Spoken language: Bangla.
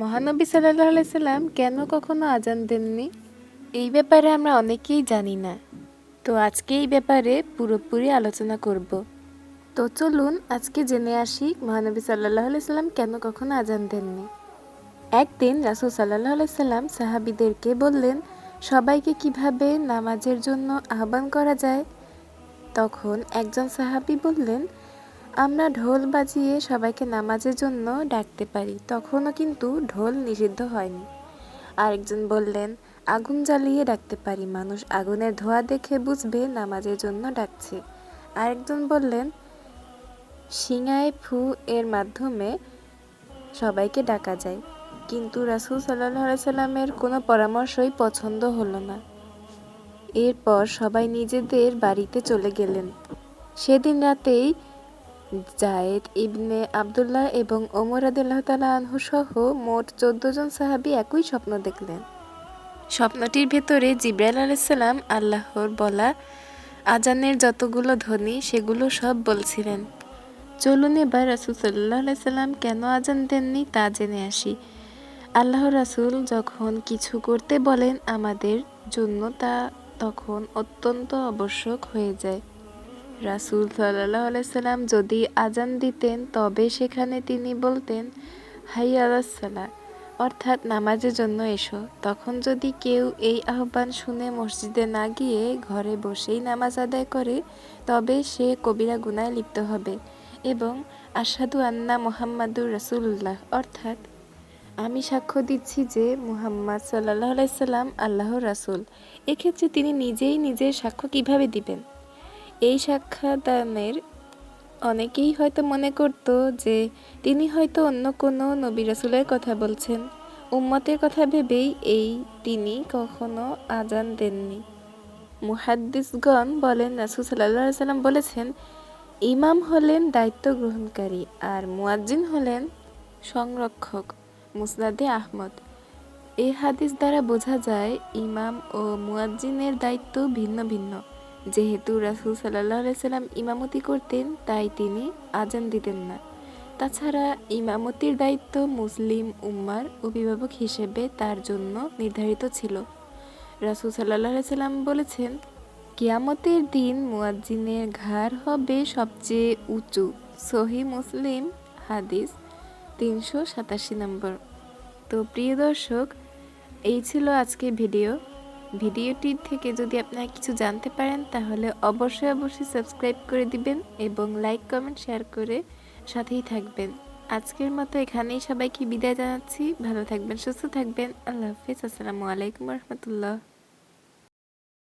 মহানবী আলাইসাল্লাম কেন কখনো আজান দেননি? এই ব্যাপারে আমরা অনেকেই জানি না। তো আজকে এই ব্যাপারে পুরোপুরি আলোচনা করব। তো চলুন আজকে জেনে আসি মহানবী সাল্লাহ আলাইসাল্লাম কেন কখনো আজান দেননি। একদিন রাসুল সাল্লাহ আলাইসাল্লাম সাহাবিদেরকে বললেন, সবাইকে কীভাবে নামাজের জন্য আহ্বান করা যায়? তখন একজন সাহাবি বললেন আমরা ঢোল বাজিয়ে সবাইকে নামাজের জন্য ডাকতে পারি, তখনও কিন্তু ঢোল নিষিদ্ধ হয়নি। আরেকজন বললেন, আগুন জ্বালিয়ে ডাকতে পারি, মানুষ আগুনের ধোঁয়া দেখে বুঝবে নামাজের জন্য ডাকছে। আরেকজন বললেন সিঙায় ফু এর মাধ্যমে সবাইকে ডাকা যায়। কিন্তু রাসুল সাল্লাহ সাল্লামের কোনো পরামর্শই পছন্দ হলো না। এরপর সবাই নিজেদের বাড়িতে চলে গেলেন। সেদিন রাতেই জায়েদ ইবনে আবদুল্লাহ এবং ওমর আদুল্লাহ তালা আনহু সহ মোট চোদ্দ জন সাহাবি একই স্বপ্ন দেখলেন। স্বপ্নটির ভেতরে জিব্রাইল আলাইসাল্লাম আল্লাহর বলা আজানের যতগুলো ধ্বনি সেগুলো সব বলছিলেন। চলুন এবার রাসুল সাল্লাহ আলাইসাল্লাম কেন আজান দেননি তা জেনে আসি। আল্লাহ রাসুল যখন কিছু করতে বলেন আমাদের জন্য তা তখন অত্যন্ত আবশ্যক হয়ে যায়। রাসুল সাল্লাহ আলাইসাল্লাম যদি আজান দিতেন, তবে সেখানে তিনি বলতেন, হাই আলাসাল্লাহ অর্থাৎ নামাজের জন্য এসো। তখন যদি কেউ এই আহ্বান শুনে মসজিদে না গিয়ে ঘরে বসেই নামাজ আদায় করে, তবে সে কবিরা গুনায় লিপ্ত হবে এবং আসাদু আন্না মোহাম্মদুর রাসুল্লাহ অর্থাৎ আমি সাক্ষ্য দিচ্ছি যে মুহাম্মদ সাল্লাহ আলাইসাল্লাম আল্লাহর রাসুল। এক্ষেত্রে তিনি নিজেই নিজের সাক্ষ্য কীভাবে দিবেন? এই সাক্ষাদানের অনেকেই হয়তো মনে করত যে তিনি হয়তো অন্য কোনো নবী রাসুলের কথা বলছেন। উম্মতের কথা ভেবেই এই তিনি কখনো আজান দেননি। মুহাদ্দিসগণ বলেন, রাসুল সাল্লাহ সাল্লাম বলেছেন, ইমাম হলেন দায়িত্ব গ্রহণকারী আর মুয়াজ্জিন হলেন সংরক্ষক মুসনাদে আহমদ। এই হাদিস দ্বারা বোঝা যায়, ইমাম ও মুয়াজ্জিনের দায়িত্ব ভিন্ন ভিন্ন। যেহেতু রাসুল সাল্লাহ সাল্লাম ইমামতি করতেন, তাই তিনি আজান দিতেন না। তাছাড়া ইমামতির দায়িত্ব মুসলিম উম্মার অভিভাবক হিসেবে তার জন্য নির্ধারিত ছিল। রাসুল সাল্লাহ সাল্লাম বলেছেন, কিয়ামতের দিন মুয়াজ্জিনের ঘাড় হবে সবচেয়ে উঁচু। সহি মুসলিম হাদিস তিনশো সাতাশি নম্বর। তো প্রিয় দর্শক, এই ছিল আজকে ভিডিও। ভিডিওটির থেকে যদি আপনারা কিছু জানতে পারেন, তাহলে অবশ্যই অবশ্যই সাবস্ক্রাইব করে দিবেন এবং লাইক, কমেন্ট, শেয়ার করে সাথেই থাকবেন। আজকের মতো এখানেই সবাইকে বিদায় জানাচ্ছি। ভালো থাকবেন, সুস্থ থাকবেন। আল্লাহ হাফিজ। আসসালামু আলাইকুম রহমতুল্লাহ।